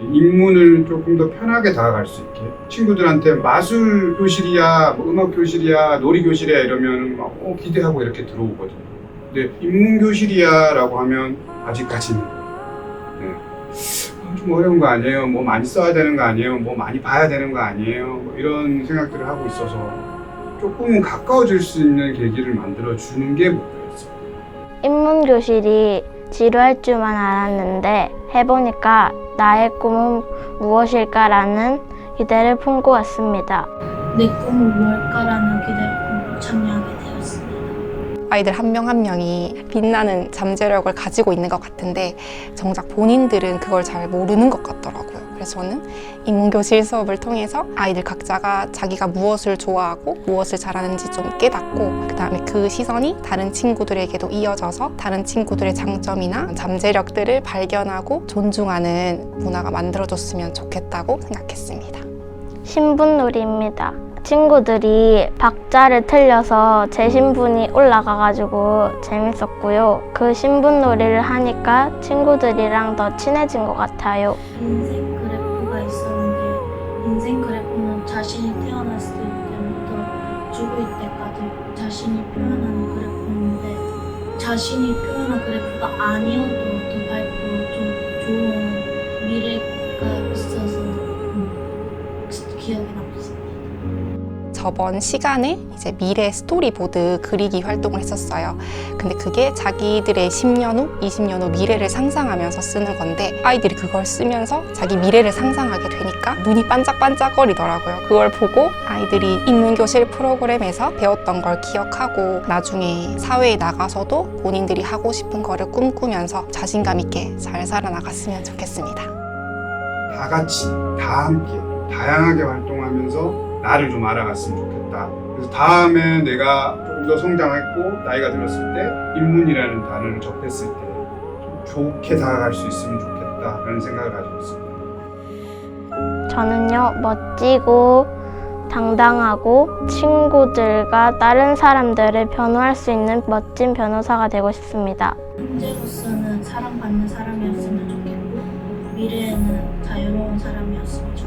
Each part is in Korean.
인문을 조금 더 편하게 다가갈 수 있게 친구들한테 마술 교실이야, 뭐 음악 교실이야, 놀이 교실이야 이러면 막 어, 기대하고 이렇게 들어오거든요. 근데 인문 교실이야라고 하면 아직까지는 네. 어, 좀 어려운 거 아니에요? 뭐 많이 써야 되는 거 아니에요? 뭐 많이 봐야 되는 거 아니에요? 뭐 이런 생각들을 하고 있어서 조금은 가까워질 수 있는 계기를 만들어 주는 게 목표였어요. 인문교실이 지루할 줄만 알았는데 해보니까 나의 꿈은 무엇일까라는 기대를 품고 왔습니다. 내 꿈은 무엇일까라는 기대를 품고 참여하게 되었습니다. 아이들 한 명 한 명이 빛나는 잠재력을 가지고 있는 것 같은데 정작 본인들은 그걸 잘 모르는 것 같더라고요. 그래서 저는 인문교실 수업을 통해서 아이들 각자가 자기가 무엇을 좋아하고 무엇을 잘하는지 좀 깨닫고 그다음에 그 시선이 다른 친구들에게도 이어져서 다른 친구들의 장점이나 잠재력들을 발견하고 존중하는 문화가 만들어졌으면 좋겠다고 생각했습니다. 신분놀이입니다. 친구들이 박자를 틀려서 제 신분이 올라가가지고 재밌었고요. 그 신분 놀이를 하니까 친구들이랑 더 친해진 것 같아요. 인생 그래프가 있었는데 인생 그래프는 자신이 태어났을 때부터 죽을 때까지 자신이 표현하는 그래프인데 자신이 표현한 그래프가 아니어도 더 밝고 좀 좋은 미래 저번 시간에 이제 미래 스토리보드 그리기 활동을 했었어요. 근데 그게 자기들의 10년 후, 20년 후 미래를 상상하면서 쓰는 건데 아이들이 그걸 쓰면서 자기 미래를 상상하게 되니까 눈이 반짝반짝거리더라고요. 그걸 보고 아이들이 인문교실 프로그램에서 배웠던 걸 기억하고 나중에 사회에 나가서도 본인들이 하고 싶은 거를 꿈꾸면서 자신감 있게 잘 살아나갔으면 좋겠습니다. 다 같이 다 함께 다양하게 활동하면서 나를 좀 알아갔으면 좋겠다. 그래서 다음에 내가 조금 더 성장했고 나이가 들었을 때 인문이라는 단어를 접했을 때좀 좋게 다가갈 수 있으면 좋겠다라는 생각을 가지고 있습니다. 저는요, 멋지고 당당하고 친구들과 다른 사람들을 변호할 수 있는 멋진 변호사가 되고 싶습니다. 현재로서는 사랑받는 사람이었으면 좋겠고 미래에는 자유로운 사람이었으면 좋겠습니다.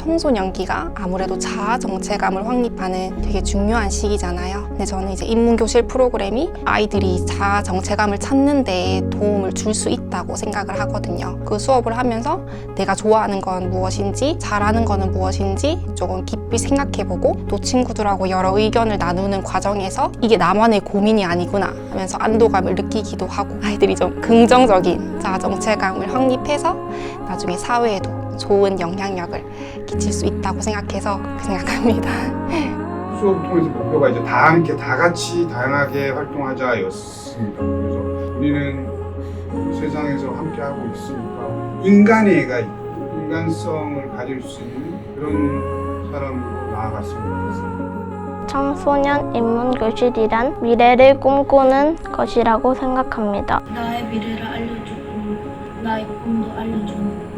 청소년기가 아무래도 자아 정체감을 확립하는 되게 중요한 시기잖아요. 근데 저는 이제 인문교실 프로그램이 아이들이 자아 정체감을 찾는 데 도움을 줄 수 있다고 생각을 하거든요. 그 수업을 하면서 내가 좋아하는 건 무엇인지, 잘하는 거는 무엇인지 조금 깊이 생각해보고 또 친구들하고 여러 의견을 나누는 과정에서 이게 나만의 고민이 아니구나 하면서 안도감을 느끼기도 하고 아이들이 좀 긍정적인 자아 정체감을 확립해서 나중에 사회에도 좋은 영향력을 끼칠 수 있다고 생각해서 그렇게 생각합니다. 수업을 통해서 목표가 이제 다 함께 다 같이 다양하게 활동하자였습니다. 그래서 우리는 세상에서 함께 하고 있으니까 인간의 애가 있고 인간성을 가질 수 있는 그런 사람으로 나아갔으면 좋겠습니다. 청소년 인문교실이란 미래를 꿈꾸는 것이라고 생각합니다. 나의 미래를 알려주고 나의 꿈도 알려주는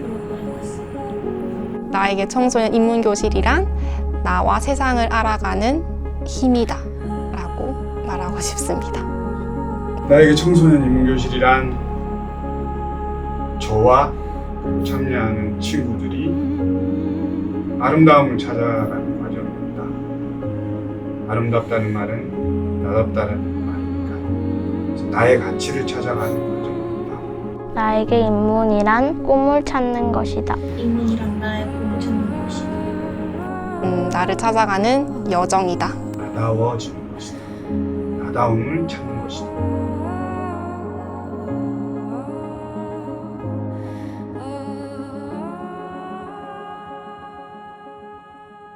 나에게 청소년 인문교실이란 나와 세상을 알아가는 힘이다 라고 말하고 싶습니다. 나에게 청소년 인문교실이란 저와 참여하는 친구들이 아름다움을 찾아가는 과정입니다. 아름답다는 말은 나답다는 말이니까 그래서 나의 가치를 찾아가는 과정입니다. 나에게 인문이란 꿈을 찾는 것이다. 인문이랑 나의 나를 찾아가는 여정이다. 나다움을 찾는 것이다.